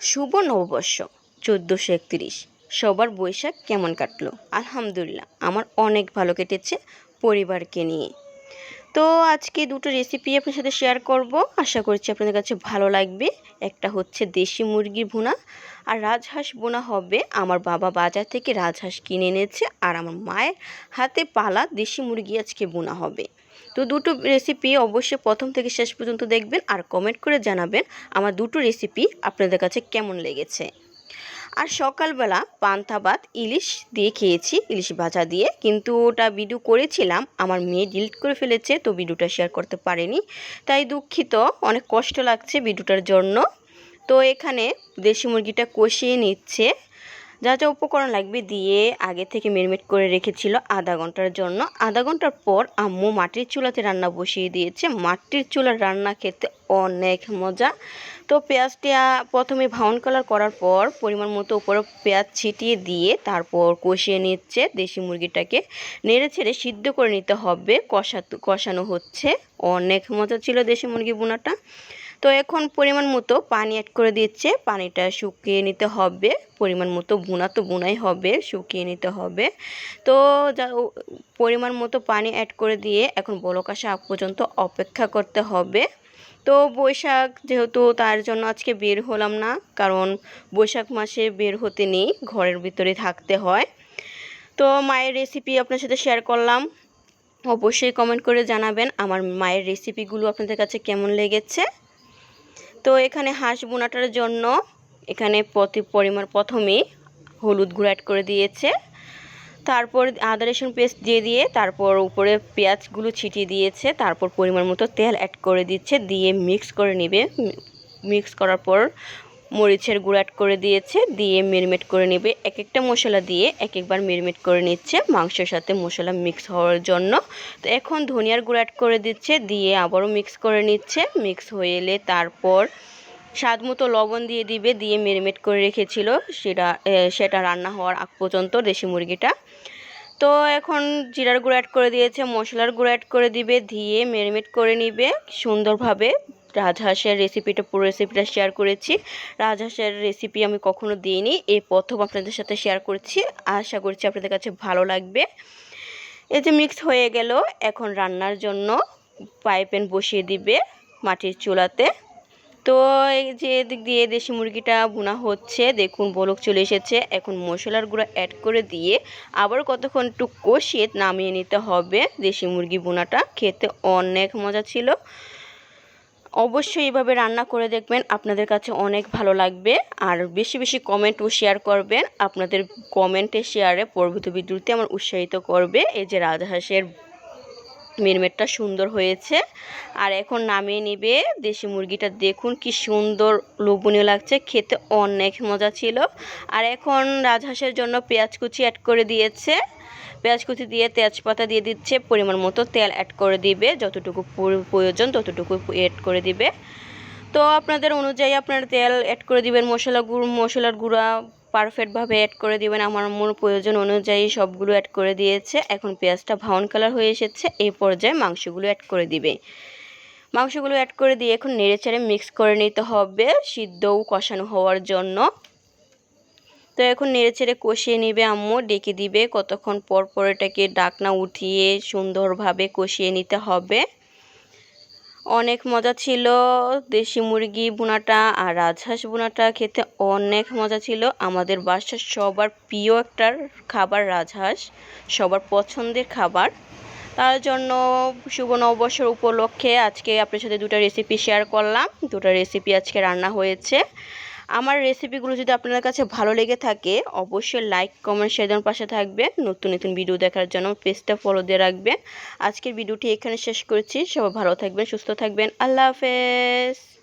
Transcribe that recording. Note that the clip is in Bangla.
শুভ নববর্ষ, চোদ্দোশো একত্রিশ। সবার বৈশাখ কেমন কাটলো? আলহামদুলিল্লাহ, আমার অনেক ভালো কেটেছে পরিবারকে নিয়ে। তো আজকে দুটো রেসিপি আপনার সাথে শেয়ার করব। আশা করছি আপনাদের কাছে ভালো লাগবে। একটা হচ্ছে দেশি মুরগির ভুনা, আর রাজহাঁস বোনা হবে আমার বাবা বাজার থেকে রাজহাঁস কিনে এনেছে, আর আমার মায়ের হাতে পালা দেশি মুরগি আজকে বোনা হবে। তো দুটো রেসিপি অবশ্যই প্রথম থেকে শেষ পর্যন্ত দেখবেন, আর কমেন্ট করে জানাবেন আমার দুটো রেসিপি আপনাদের কাছে কেমন লেগেছে। আর সকালবেলা পান্তা ভাত, ইলিশ দিয়ে খেয়েছি, ইলিশ ভাজা দিয়ে। কিন্তু ওটা ভিডিও করেছিলাম, আমার মেয়ে ডিলিট করে ফেলেছে, তো ভিডিওটা শেয়ার করতে পারেনি। তাই দুঃখিত, অনেক কষ্ট লাগছে ভিডিওটার জন্য। তো এখানে দেশি মুরগিটা কষিয়ে নিচ্ছে। যা যা উপকরণ লাগবে দিয়ে আগে থেকে মেরিনেট করে রেখেছিল আধা ঘণ্টার জন্য। আধা ঘণ্টার পর আম্মু মাটির চুলাতে রান্না বসিয়ে দিয়েছে। মাটির চুলার রান্না খেতে অনেক মজা। তো পেঁয়াজটা প্রথমে ভাউন কালার করার পর পরিমাণ মতো উপরে পেঁয়াজ ছিটিয়ে দিয়ে তারপর কষিয়ে নিচ্ছে। দেশি মুরগিটাকে নেড়ে ছেড়ে সিদ্ধ করে নিতে হবে। কষা কষানো হচ্ছে। অনেক মজা ছিল দেশি মুরগি বোনাটা। তো এখন পরিমাণ মতো পানি অ্যাড করে দিচ্ছে। পানিটা শুকিয়ে নিতে হবে। পরিমাণ মতো বুনা তো বুনাই হবে, শুকিয়ে নিতে হবে। তো পরিমাণ মতো পানি অ্যাড করে দিয়ে এখন বলক আসা পর্যন্ত অপেক্ষা করতে হবে। তো বৈশাখ যেহেতু তার জন্য আজকে বের হলাম না, কারণ বৈশাখ মাসে বের হতে নেই, ঘরের ভিতরে থাকতে হয়। তো মায়ের রেসিপি আপনার সাথে শেয়ার করলাম। অবশ্যই কমেন্ট করে জানাবেন আমার মায়ের রেসিপিগুলো আপনাদের কাছে কেমন লেগেছে। তো এখানে হাঁস বোনাটার জন্য এখানে প্রতি পরিমাণ প্রথমে হলুদ গুঁড়ো অ্যাড করে দিয়েছে। তারপর আদা, রসুন পেস্ট দিয়ে দিয়ে তারপর উপরে পেঁয়াজগুলো ছিটিয়ে দিয়েছে। তারপর পরিমাণ মতো তেল অ্যাড করে দিচ্ছে। দিয়ে মিক্স করে নেবে। মিক্স করার পর মরিচের গুঁড়ো করে দিয়েছে, দিয়ে মেরিমেট করে নেবে। এক একটা মশলা দিয়ে এক একবার মেরিমেট করে নিচ্ছে। মাংসের সাথে মশলা মিক্স হওয়ার জন্য। তো এখন ধনিয়ার গুঁড়ো করে দিচ্ছে, দিয়ে আবারও মিক্স করে নিচ্ছে। মিক্স হয়ে এলে তারপর স্বাদ মতো লবণ দিয়ে দিবে, দিয়ে মেরিমেট করে রেখেছিল। সেটা সেটা রান্না হওয়ার আগ পর্যন্ত দেশি মুরগিটা। তো এখন জিরার গুঁড়ো অ্যাড করে দিয়েছে, মশলার গুঁড়ো অ্যাড করে দিবে, দিয়ে মেরিমেট করে নিবে সুন্দরভাবে। রাজহাঁসের রেসিপিটা পুরো রেসিপিটা শেয়ার করেছি। রাজহাঁসের রেসিপি আমি কখনো দিইনি, এই প্রথম আপনাদের সাথে শেয়ার করছি। আশা করছি আপনাদের কাছে ভালো লাগবে। এই যে মিক্স হয়ে গেল, এখন রান্নার জন্য পাইপেন বসিয়ে দিবে মাটির চুলাতে। তো এই যে এদিক দিয়ে দেশি মুরগিটা বোনা হচ্ছে, দেখুন বলক চলে এসেছে। এখন মশলার গুঁড়ো অ্যাড করে দিয়ে আবার কতক্ষণ একটু কষিয়ে নামিয়ে নিতে হবে দেশি মুরগি বোনাটা খেতে অনেক মজা ছিল। অবশ্যই এভাবে রান্না করে দেখবেন আপনাদের কাছে অনেক ভালো লাগবে। আর বেশি বেশি কমেন্ট ও শেয়ার করবেন। আপনাদের কমেন্টে শেয়ারে প্রভূত ভিডিওতে আমার উৎসাহিত করবে। এই যে রাজহাঁসের মিরমেটটা সুন্দর হয়েছে। আর এখন নামিয়ে নিবে দেশি মুরগিটা। দেখুন কি সুন্দর লোভনীয় লাগছে, খেতে অনেক মজা ছিল। আর এখন রাজহাঁসের জন্য পেঁয়াজ কুচি অ্যাড করে দিয়েছে। পেঁয়াজ কুচি দিয়ে তেজপাতা দিয়ে দিচ্ছে, পরিমাণ মতো তেল অ্যাড করে দিবে। যতটুকু প্রয়োজন ততটুকু অ্যাড করে দিবে। তো আপনাদের অনুযায়ী আপনারা তেল অ্যাড করে দিবেন, মশলা গুঁড়ো মশলার গুঁড়া পারফেক্টভাবে অ্যাড করে দিবেন। আমার মূল প্রয়োজন অনুযায়ী সবগুলো অ্যাড করে দিয়েছে। এখন পেঁয়াজটা ভাউন কালার হয়ে এসেছে। এই পর্যায়ে মাংসগুলো অ্যাড করে দিবে। মাংসগুলো অ্যাড করে দিয়ে এখন নেড়েচেড়ে মিক্স করে নিতে হবে। সিদ্ধও কষানো হওয়ার জন্য। তো এখন নেড়েচেড়ে কষিয়ে নিবে আম্মু। ডেকে দিবে। কতক্ষণ পর পর এটাকে ডাকনা উঠিয়ে সুন্দরভাবে কষিয়ে নিতে হবে। অনেক মজা ছিল। দেশি মুরগি বোনাটা আর রাজহাঁস বোনাটা খেতে অনেক মজা ছিল। আমাদের বাসার সবার প্রিয় একটা খাবার রাজহাঁস, সবার পছন্দের খাবার। তার জন্য শুভ নববর্ষের উপলক্ষে আজকে আপনার সাথে দুটো রেসিপি শেয়ার করলাম। দুটো রেসিপি আজকে রান্না হয়েছে। আমার রেসিপিগুলো যদি আপনাদের কাছে ভালো লেগে থাকে, অবশ্যই লাইক কমেন্ট শেয়ার পাশে থাকবেন। নতুন নতুন ভিডিও দেখার জন্য পেজটা ফলো দিয়ে রাখবেন। আজকের ভিডিওটি এখানে শেষ করেছি। সবাই ভালো থাকবেন, সুস্থ থাকবেন। আল্লাহ হাফেজ!